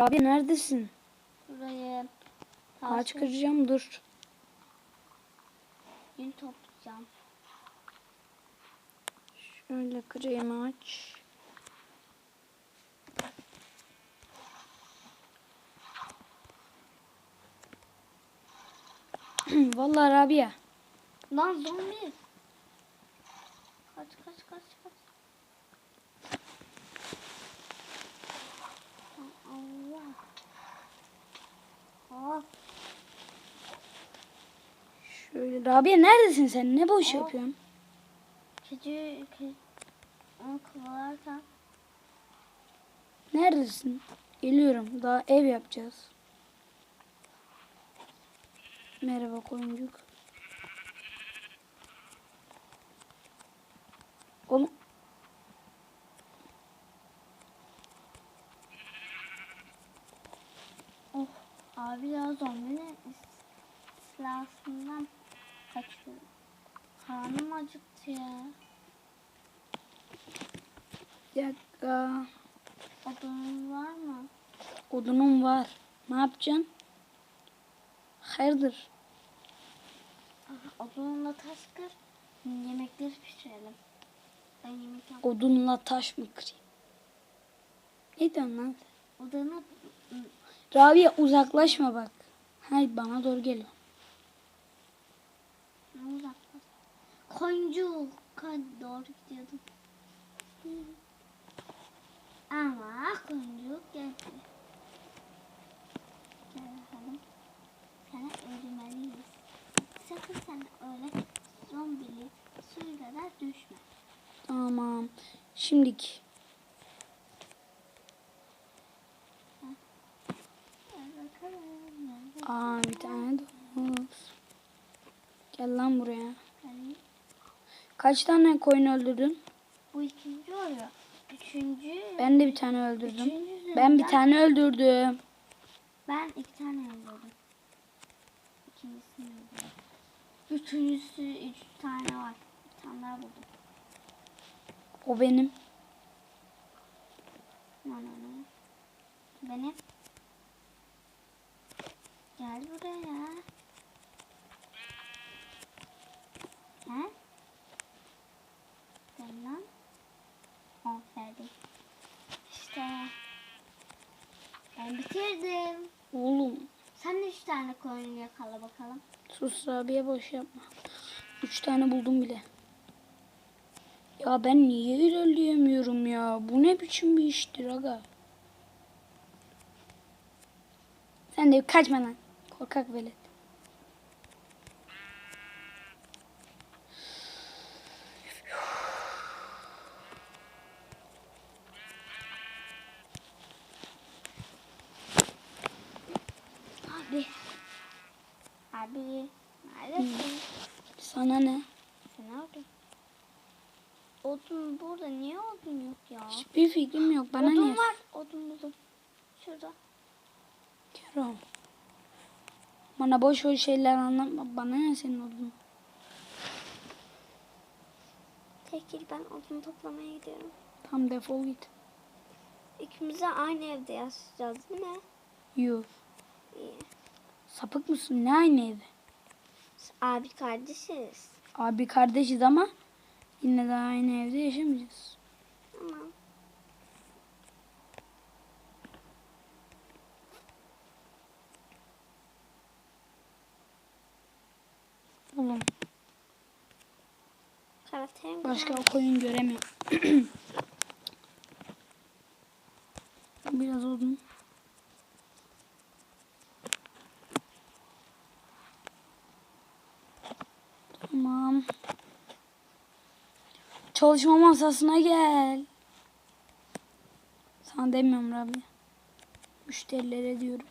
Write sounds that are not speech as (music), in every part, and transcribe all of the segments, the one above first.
Rabia neredesin? Burayı Ağaç kıracağım dur. Yün toplayacağım. Şöyle kırayım ağaç. (clears throat) Vallahi Rabia. Lan zombi. Kaç kaç kaç kaç. Allah. Şöyle Rabia neredesin sen? Ne boş Of. yapıyorsun? Kedi, kedi onu kovalarken Neredesin? Geliyorum. Daha ev yapacağız. Merhaba koyuncuk. Oğlum oh ya zombinin silahından kaçıyorum. Karnım acıktı ya. bir dakika. Odunun var mı? Odunum var. Ne yapacaksın? Hayırdır? Aha, odunla taş kır. Yemekleri pişirelim. Ben yemek yap. Odunla taş mı kırayım? Ne diyorsun lan? Odunu Rabia uzaklaşma bak. Hay bana doğru ne uzaklaş. Koyuncu doğru gidiyordum. Ama koyuncu geldi. Gel bakalım. Sana öldürmeliyiz. Sakın sen öyle zombili suyla da düşme. Tamam. Şimdiki. Gel bakalım. Gel bakalım. Aa bir tane domuz. Gel lan buraya. Hani Kaç tane koyun öldürdün? Bu ikinci oluyor. Üçüncü. Ben de bir tane öldürdüm. Üçüncü Ben bir tane öldürdüm. Ben iki tane öldürdüm. İkincisini öldürdüm. Üçüncüsü üç tane var. Bir tane daha buldum. O benim. Benim. Gel buraya. He? Lan. Aferin. İşte. Ben bitirdim. Oğlum Sen de üç tane koyun yakala bakalım. sus Rabia boş yapma. Üç tane buldum bile. Ya ben niye ilerleyemiyorum ya? Bu ne biçim bir iştir aga? Sen de kaçma lan. Korkak velet. Abi. Abi. Neredesin? Sana ne? Sen nerede? Odun burada. Niye odun yok ya? Hiçbir fikrim yok. Bana odun niye? var. Odun buldum. Şurada. Kerem. Bana boş boş şeyler anlatma. Bana ne senin odun? Tekil ben odun toplamaya gidiyorum. Tam defol git. İkimiz de aynı evde yaşayacağız değil mi? Yok. İyi. Sapık mısın? Ne aynı evi? Abi kardeşiz. Abi kardeşiz ama yine de aynı evde yaşamayacağız. Tamam. Oğlum Karakterim başka güzel. koyun göremiyorum. (clears throat) Biraz odun. Tamam. Çalışma masasına gel. Sana demiyorum Rabia. Müşterilere diyorum.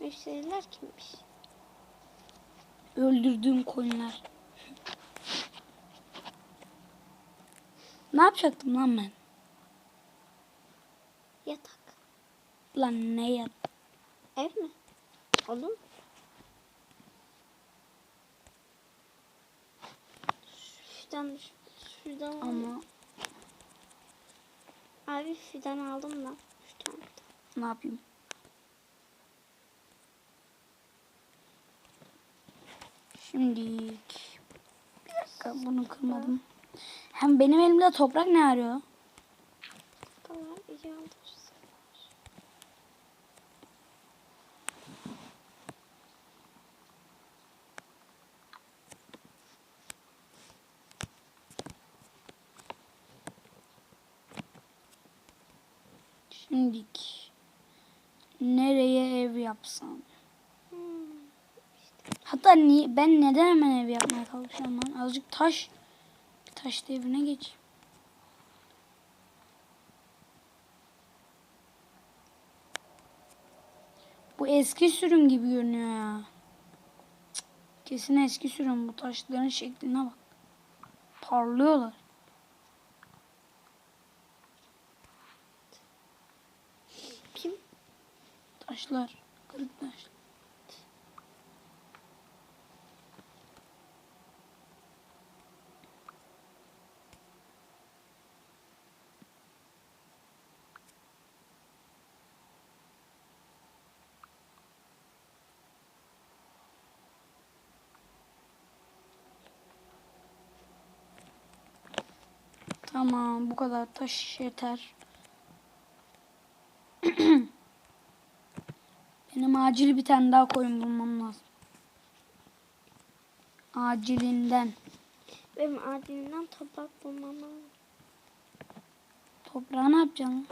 Müşteriler kimmiş? Öldürdüğüm koyunlar. Ne yapacaktım lan ben? Yatak. Lan ne yap? Ev mi? Odun. Şuradan şuradan Ama abi fidan aldım da. tane. Ne yapayım? Şimdi bir dakika bunu kırmadım. Hem benim elimde toprak ne arıyor? Tamam iyi. Şimdik nereye ev yapsam? Hmm. Hatta niye, ben neden hemen ev yapmaya kalkışıyorum lan? Azıcık taş, taş devrine geç. Bu eski sürüm gibi görünüyor ya. Kesin eski sürüm. Bu taşların şekline bak. Parlıyorlar. Kim? Taşlar. Kırık taş. Tamam bu kadar taş yeter. (clears throat) Benim acil bir tane daha koyun bulmam lazım. Acilinden. Benim adilinden toprak bulmam lazım. Toprağı ne yapacaksın?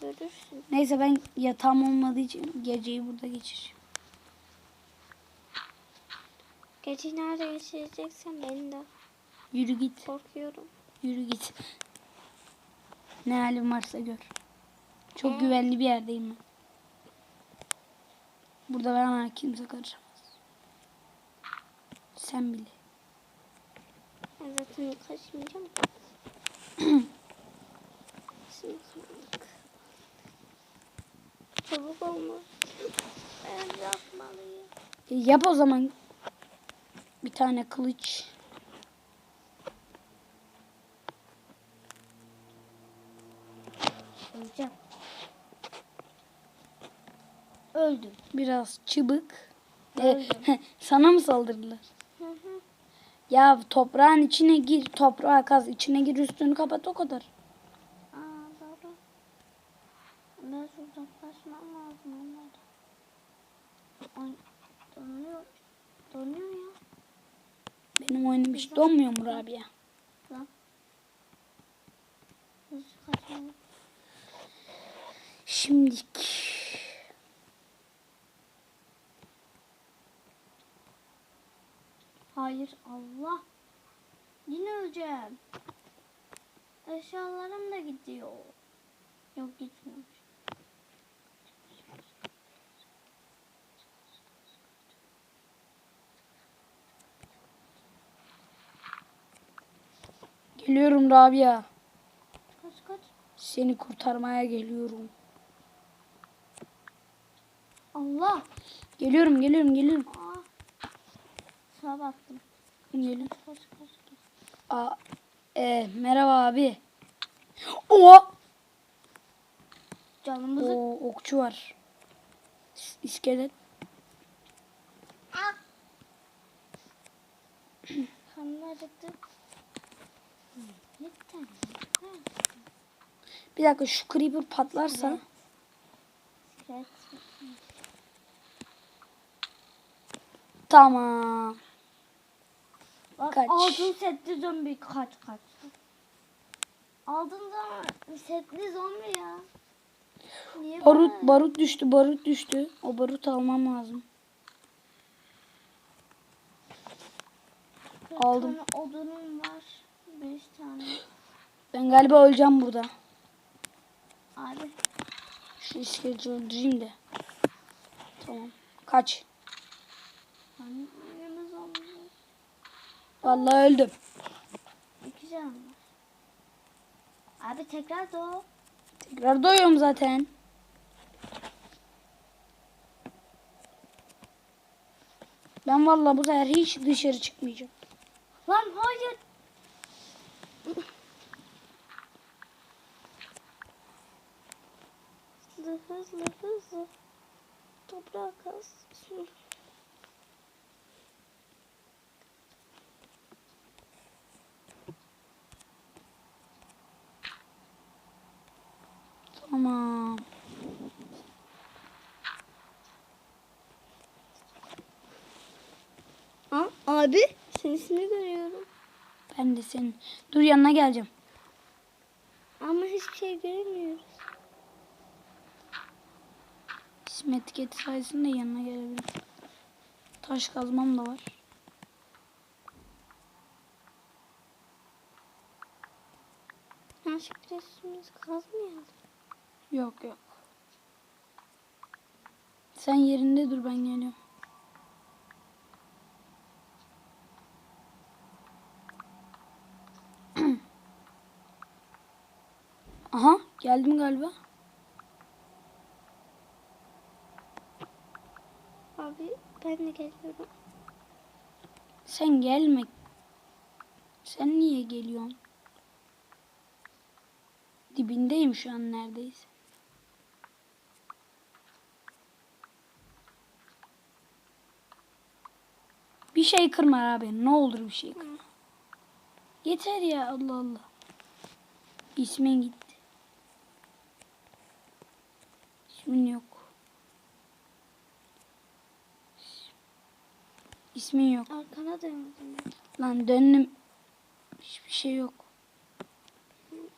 Görürsün. Neyse ben yatağım olmadığı için geceyi burada geçireceğim. Gece nerede geçireceksen beni de Yürü git. korkuyorum. Yürü git. Ne halin varsa gör. Çok Ee? güvenli bir yerdeyim ben. Burada bana kimse karışamaz. Sen bile. Ben zaten kaçmayacağım. Şimdi. Çabuk olma. Ben yapmalıyım. E, yap o zaman. Bir tane kılıç. Öldüm. Biraz çıbık. Sana mı saldırdılar? Hı hı. Ya toprağın içine gir, toprağa kaz, içine gir, üstünü kapat o kadar. Aa doğru. Ben uzaklaşmam lazım onlardan. Donuyor. Donuyor ya. Benim oyunum hiç donmuyor mu Rabia? Lan. Nasıl kaçmalıyım? Şimdik. Hayır Allah. Yine öleceğim. Eşyalarım da gidiyor. Yok gitmiyor. Geliyorum Rabia. Kaç kaç. Seni kurtarmaya geliyorum. Allah. Geliyorum, geliyorum, geliyorum. Aa. Sağa baktım. Kaç. Aa, e, merhaba abi. Oha! Canımızı. O okçu var. İs- İskelet. Ah. Bir dakika şu creeper patlarsa. Tamam. Bak Kaç. aldın setli zombi kaç kaç. Aldın zaman setli zombi ya. Niye Barut bana- barut düştü, barut düştü. O barut almam lazım. Bir aldım. tane odunum var. Beş tane. Ben galiba öleceğim burada. Abi Şu iskeleti öldüreyim de. Tamam. Kaç. hani. Vallahi öldüm. İki canım var. Abi tekrar doğ. Tekrar doyuyorum zaten. Ben vallahi bu sefer hiç dışarı çıkmayacağım. Lan hayır. hızlı hızlı hızlı. Toprağa kaz. Sür. Tamam. Aa, abi sesini görüyorum. Ben de senin. Dur yanına geleceğim. Ama hiçbir şey göremiyoruz. İsim etiketi sayesinde yanına gelebilirim. Taş kazmam da var. Yanlışlıkla üstümüz kazmayalım. Yok yok. Sen yerinde dur ben geliyorum. Aha geldim galiba. Abi ben de geliyorum. Sen gelme. Sen niye geliyorsun? Dibindeyim şu an neredeyse. Bir şey kırma abi. Ne olur bir şey kırma. Yeter ya Allah Allah. İsmin gitti. İsmin yok. İsmin yok. Arkana döndüm. Lan döndüm. Hiçbir şey yok.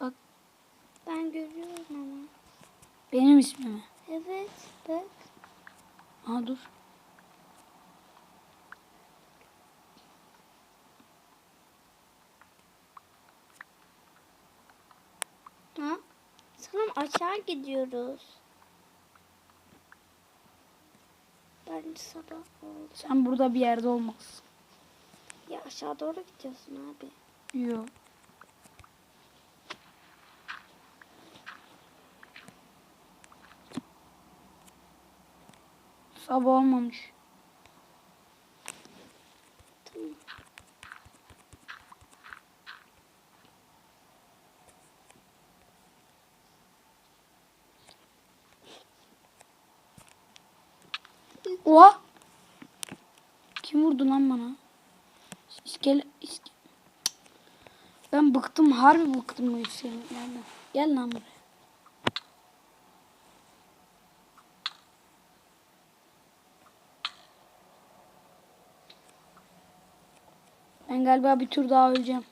Bak Ben görüyorum ama. benim ismimi. Evet bak. Aha dur. Ha? Sanırım aşağı gidiyoruz. Bence sabah oldu. Sen burada bir yerde olmalısın. Ya aşağı doğru gidiyorsun abi. Yok. Sabah olmamış. Tamam. Oha! Kim vurdu lan bana? İskele... iske- Ben bıktım, harbi bıktım bu iskeletlerden. Gel lan buraya. Ben galiba bir tur daha öleceğim.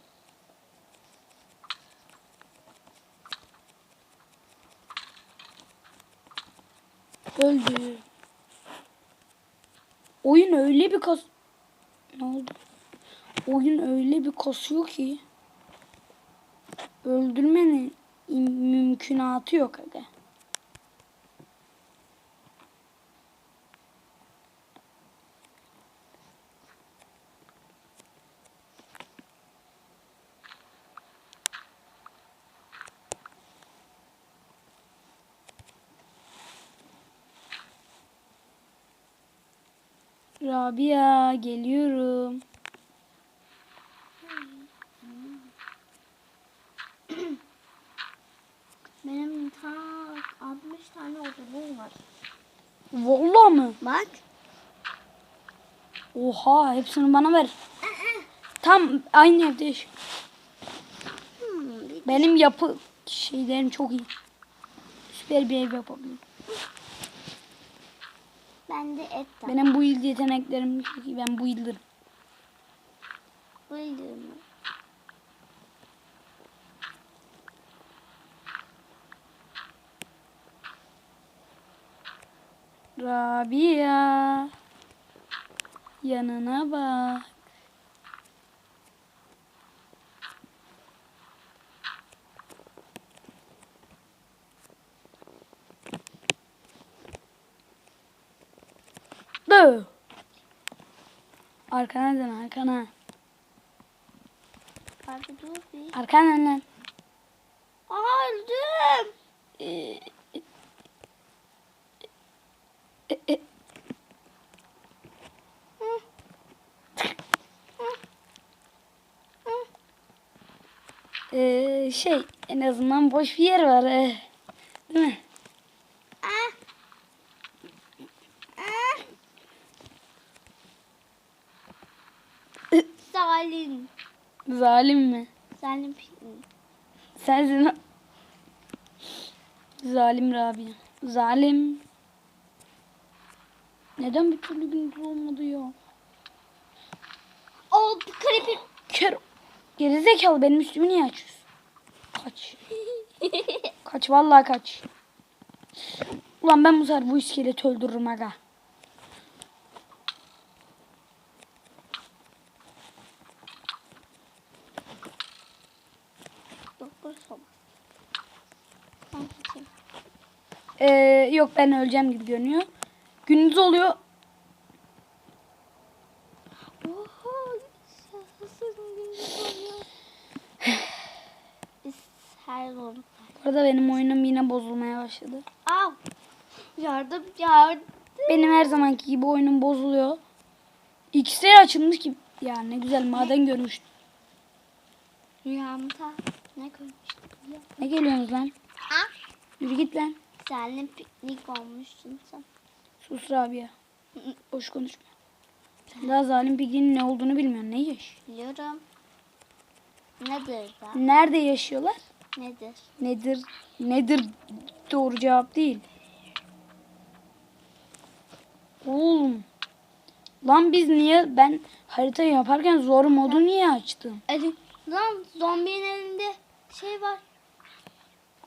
Öldü. Oyun öyle bir kas... Oyun öyle bir kasıyor ki... Öldürmenin mümkünatı yok aga. Rabia geliyorum. Tane odunum var. Vallahi mı? Bak. Oha hepsini bana ver. Tam aynı evde. Hmm, Benim yapı şeylerim çok iyi. Süper bir ev yapabilirim. Et de. Benim bu yıl yeteneklerim çok iyi. Ben bu yıldır. Buyurun. Rabia. Yanına bak. Bö. Arkana dön arkana. Abi dur bir. Arkana dön lan. Aa öldüm. Ee, şey en azından boş bir yer var. Eh. Değil mi? Zalim. Zalim mi? Zalim Sensin. Zalim Rabia. Zalim. Neden bir türlü gündüz olmadı ya? O creeper. Kör. Gerizekalı benim üstümü niye açıyorsun? Kaç. Vallahi kaç. Ulan ben bu sefer bu iskeleti öldürürüm aga. Ee, yok ben öleceğim gibi görünüyor. Gündüz oluyor. Oha. Yaşasın gündüz oluyor. Biz her arada benim oyunum yine bozulmaya başladı. Av. Yardım yardım. Benim her zamanki gibi oyunum bozuluyor. X'ler açılmış ki. Ya ne güzel maden görmüştüm. Rüyamda ne koymuştum? Ne geliyorsunuz lan? Ah. Yürü git lan. Seninle piknik olmuştun sen. Sus Rabia. (laughs) Boş konuşma. Sen daha zalim bilginin ne olduğunu bilmiyorsun. Ne yaş? Biliyorum. Nedir da? Nerede yaşıyorlar? Nedir? Nedir? Nedir? Doğru cevap değil. Oğlum. Lan biz niye ben haritayı yaparken zor modu niye açtım? Hadi. Lan zombinin elinde şey var.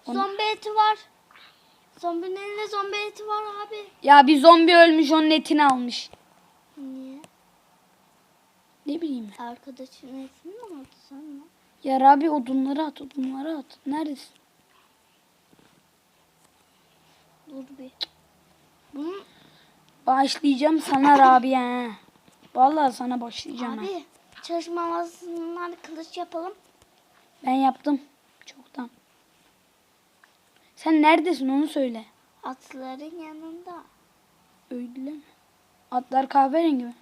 Onu- Zombi eti var. Zombinin elinde zombi eti var abi. Ya bir zombi ölmüş onun etini almış. Niye? Ne bileyim. Arkadaşın etini mi aldı sen? Ya Rabi odunları at odunları at. Neredesin? Dur bir. Bunun Başlayacağım sana Rabia. ha. Vallahi sana başlayacağım. abi çalışma masasından kılıç yapalım. Ben yaptım. Çoktan. Sen neredesin onu söyle. Atların yanında. Öyle mi? Atlar kahverengi mi?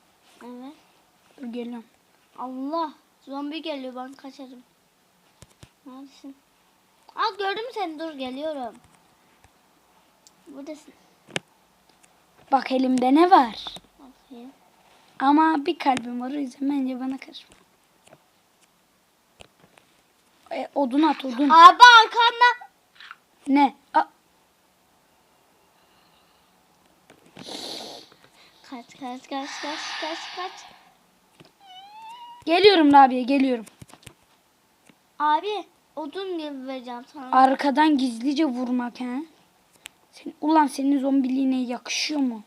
Evet. Dur geliyorum. Allah. Zombi geliyor ben kaçarım. Neredesin? Al gördüm seni dur geliyorum. Buradasın. Bak elimde ne var? Bakayım. Ama bir kalbim var o yüzden bence bana karışma. E, odun at odun. Abi arkanda. Ne? A- Kaç kaç kaç kaç kaç kaç. geliyorum Rabia geliyorum. Abi odun gibi vereceğim sana. Arkadan gizlice vurmak he. Sen, ulan senin zombiliğine yakışıyor mu?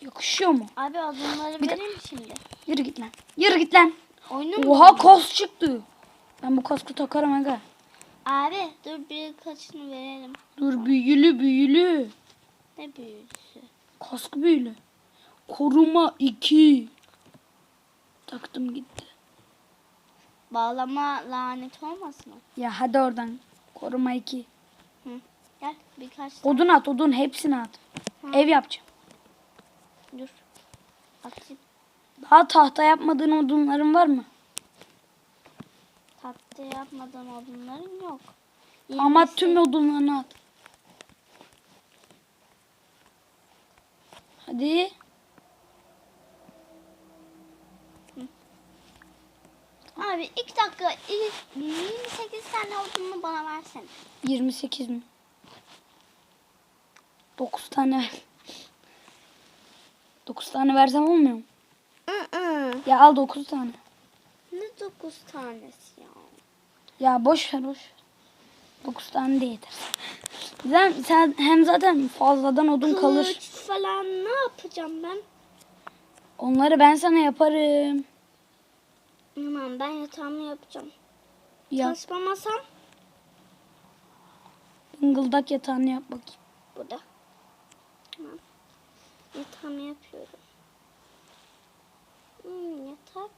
Yakışıyor mu? Abi odunları Bir de- vereyim şimdi. Yürü git lan. Yürü git lan. Oyunun mu? Oha kask çıktı. Ben bu kaskı takarım aga. Abi dur birkaçını verelim. Dur büyülü büyülü. Ne büyüsü. Kask büyülü. Koruma 2. Taktım gitti. Bağlama lanet olmasın mı? Ya hadi oradan. Koruma 2. Hı. Gel birkaç Odun at odun hepsini at. Hı. Ev yapacağım. dur. Atayım. Daha tahta yapmadığın odunların var mı? Tatlı yapmadan odunların yok. Ama Yirmisi- tüm odunlarını at. Hadi. Abi iki dakika ilk 28 tane odununu bana versene. 28 mi? 9 tane ver. 9 tane versem olmuyor mu? Ya al 9 tane. Ne 9 tanesi ya? Ya boş ver boş. 9 tane de yeter. Sen, sen hem zaten fazladan odun kalır. Kılıç falan ne yapacağım ben? Onları ben sana yaparım. Aman ben yatağımı yapacağım. Ya Çalışma masam ıngıldak yatağını yap bakayım. burada. Tamam. Yatağımı yapıyorum. Hmm, yatak.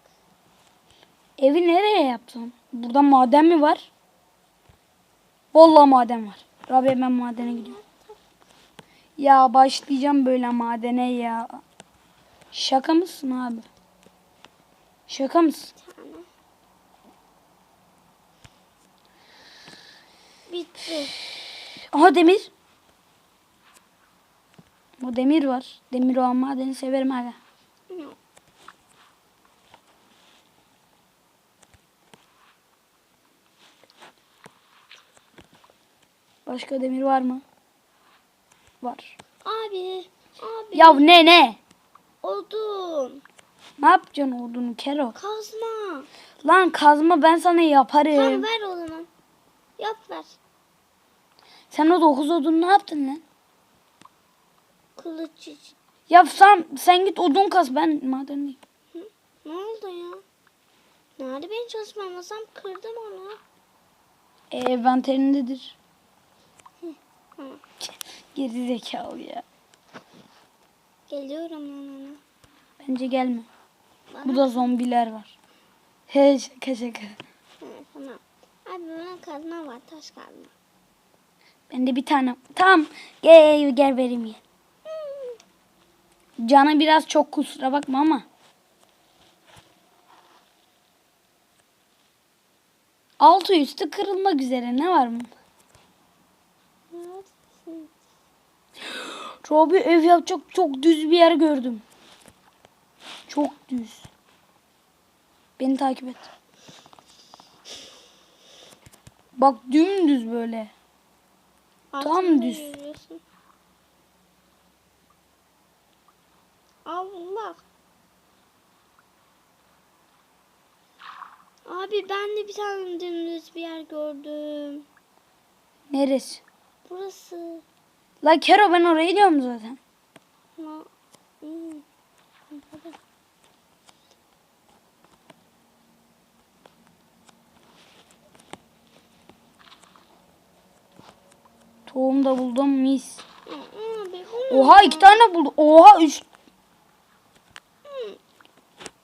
Evi nereye yaptın? Burada maden mi var? Vallahi maden var. Rabia ben madene gidiyorum. Ya başlayacağım böyle madene ya. Şaka mısın abi? Şaka mısın? Bitti. Aha demir. O demir var. Demir olan madeni severim hala. Başka demir var mı? Var. Abi, abi. Ya ne ne? Odun. Ne yapacaksın odunu Kero? Kazma. Lan kazma ben sana yaparım. Tamam ver o zaman. Yap ver. Sen o dokuz odunu ne yaptın lan? Kılıç için. Ya sen, sen git odun kaz ben madenliyim. Ne oldu ya? Nerede benim çalışma masam? Kırdım onu. E, envanterindedir. Hı. Geri zekalı ya. Geliyorum ben ona. Bence gelme. Bana. Bu da zombiler var. He şaka şaka. Tamam. Abi bana kazma var. Taş kazma. Bende bir tane. Tamam. Gel, gel vereyim ye. Canı biraz çok kusura bakma ama. Altı üstü kırılmak üzere. Ne var mı? Robi ev yapacak çok düz bir yer gördüm. Çok düz. Beni takip et. Bak dümdüz böyle. Tam Altında düz. yürüyorsun. Allah. Abi ben de bir tane dümdüz bir yer gördüm. Neresi? Burası. La Kero ben oraya diyorum zaten. Ma hmm. Burada. Tohum da buldum mis. Oha iki tane buldum. Oha üç.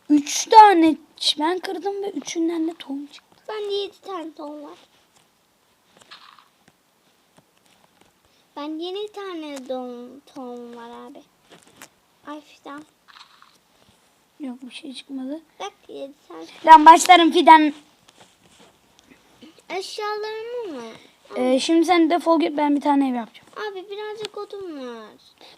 Üç tane ben kırdım ve üçünden de tohum çıktı. Ben de yedi tane tohum var. Ben yeni tane tohum, tohum var abi. Ay fidan. Yok bir şey çıkmadı. Bak yedi tane. Lan başlarım fidan. Eşyalarımı mı? Ee, şimdi sen defol git ben bir tane ev yapacağım. Abi birazcık odun var.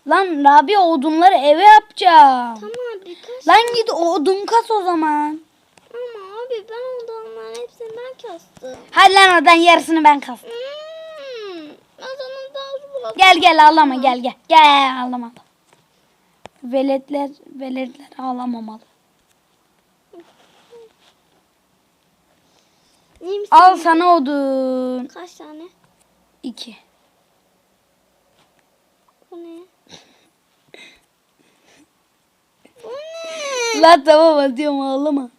Lan Rabia odunları eve yapacağım. Tamam birkaç. Lan git odun kas o zaman. Ama abi ben odunların hepsini ben kastım. Hadi lan oradan yarısını ben kastım. Hmm. Sana daha bulalım. Gel gel ağlama gel gel. Gel ağlama. Veletler, veletler ağlamamalı. Misin? Al sana odun. Kaç tane? İki. Bu ne? (laughs) Bu ne? Lan tamam atıyorum ağlama.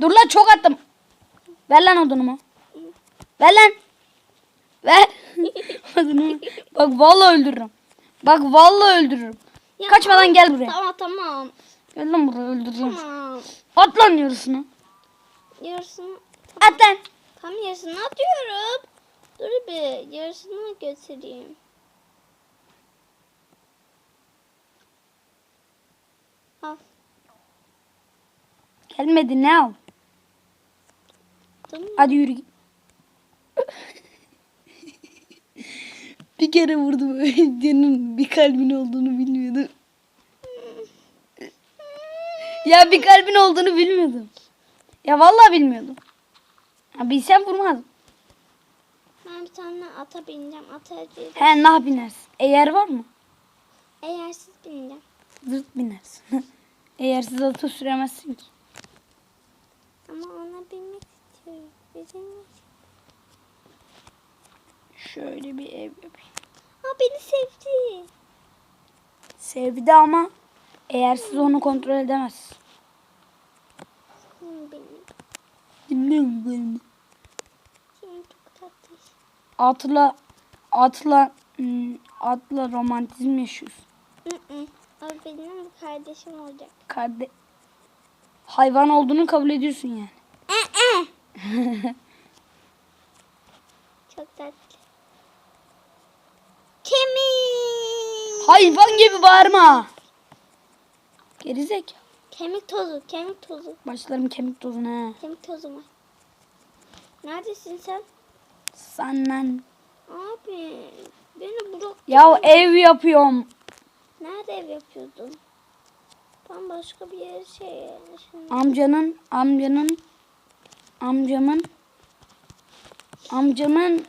Dur lan çok attım. Ver lan odunumu. Ver lan. Ver. (laughs) odunumu. Bak vallahi öldürürüm. Bak vallahi öldürürüm. Ya Kaçmadan gel buraya. Tamam tamam. Gel lan buraya öldüreceğim. Tamam. At lan yarısını. Yarısını At lan. tam yarısını atıyorum. Dur bir yarısını götüreyim. Al. Gelmedi ne al. Tamam. Hadi yürü bir kere vurdum Canın bir kalbin olduğunu bilmiyordum. Ya bir kalbin olduğunu bilmiyordum. Ya vallahi bilmiyordum. Ya bilsem vurmazdım. Ben bir tane ata bineceğim. Ata değil. He nah binersin. Eğer var mı? Eğer siz bineceğim. Zırt binersin. (laughs) Eğersiz atı süremezsin ki. Ama ona binmek istiyorum. Bizim Şöyle bir ev yapayım. Ha beni sevdi. Sevdi ama eğersiz onu kontrol edemez. Benim. Dinliyorum beni. Senin çok tatlı. Atla atla hmm, atla romantizm yaşıyorsun. Abi benim kardeşim olacak. Karde hayvan olduğunu kabul ediyorsun yani. (laughs) Çok tatlı. Kemik. Hayvan gibi bağırma. Gerizek. Kemik tozu, kemik tozu. Başlarım kemik tozuna. Kemik tozu mu? Neredesin sen? Senden. Abi beni bırak. Ya ev yapıyorum. Nerede ev yapıyordun? Ben başka bir yere şey şimdi. Amcanın amcanın amcamın amcamın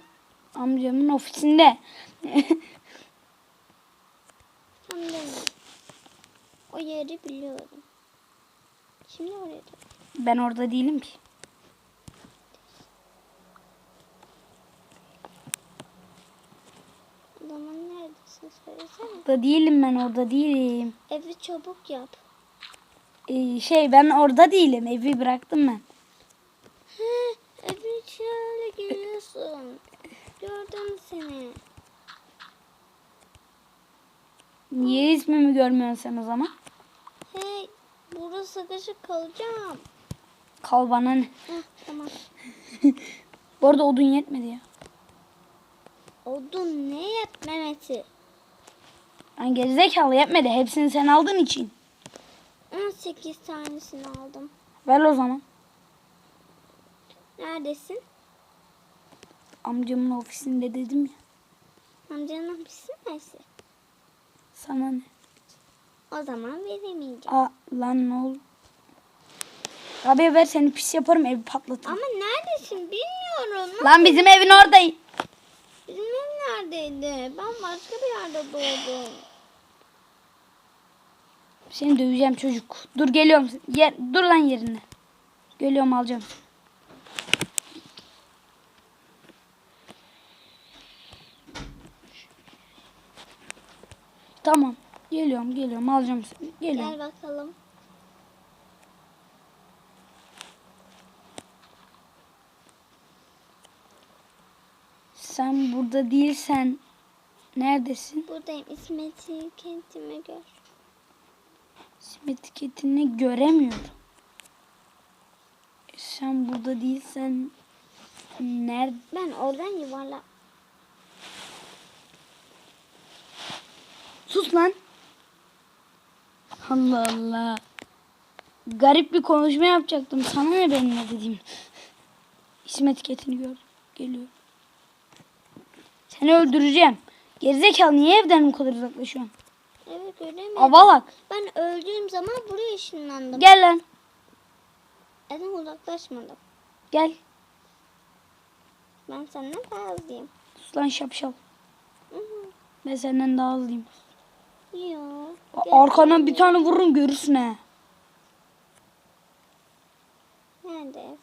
Amcamın ofisinde. (laughs) Tam deme. O yeri biliyorum. Şimdi oraya da. ben orada değilim ki. O zaman neredesin söylesene. Orada değilim ben orada değilim. Evi çabuk yap. Ee, şey ben orada değilim. Evi bıraktım ben. He, evin içine giriyorsun. Gördüm seni. Niye ismimi görmüyorsun sen o zaman? Hey, burada sıkışık kalacağım. Kal bana ne? Heh, tamam. (laughs) Bu arada odun yetmedi ya. Odun ne yetmemesi? Yani gerizekalı yetmedi. Hepsini sen aldığın için. 18 tanesini aldım. Ver o zaman. Neredesin? Amcamın ofisinde dedim ya. Amcanın hapisi neresi? Sana ne? O zaman veremeyeceğim. Aa lan ne oldu? Abi ver seni pis yaparım evi patlatırım. Ama neredesin bilmiyorum. Lan bizim evin oradayım. Bizim ev neredeydi? Ben başka bir yerde doğdum. Seni döveceğim çocuk. Dur geliyorum. Yer, dur lan yerine. Geliyorum alacağım. Tamam. Geliyorum geliyorum alacağım seni. Geliyorum. Gel bakalım. Sen burada değilsen neredesin? Buradayım. İsmet'i kentime gör. Sim etiketini göremiyorum. E, Sen burada değilsen nerede? Ben oradan yuvarla. Sus lan. Allah Allah. Garip bir konuşma yapacaktım. Sana ne benim ne dediğim. İsim etiketini gördüm. Geliyor. Seni öldüreceğim. Gerizekalı niye evden bu kadar uzaklaşıyorsun? Evet göremedim. Avalak. Ben öldüğüm zaman buraya ışınlandım. Gel lan. Neden uzaklaşmadım? Gel. Ben senden daha hızlıyım. Sus lan şapşal. Hı hı. Ben senden daha hızlıyım. Yo. A- Arkana bir tane vururum görürsün he. Nerede?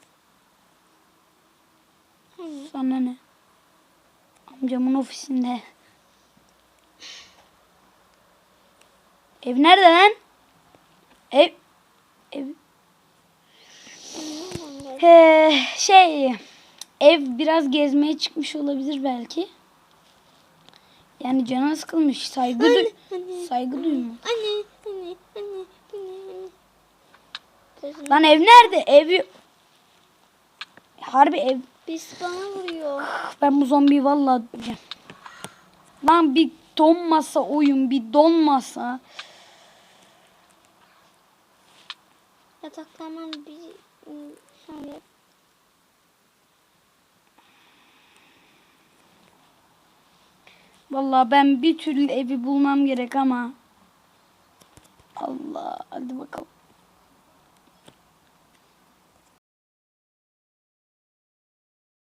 Hani? Sana ne? Amcamın ofisinde. Ev nerede lan? Ev ev? He, şey ev biraz gezmeye çıkmış olabilir belki. Yani canı sıkılmış. Saygı Anne, saygı duyma. anne, anne, anne, anne, anne. Kızım, Lan ev nerede? Ev Harbi ev. Biz bana vuruyor. Ben bu zombiyi vallahi. Lan bir donmasa oyun, bir donmasa. Yataklarman bir şöyle. Vallahi ben bir türlü evi bulmam gerek ama. Allah hadi bakalım.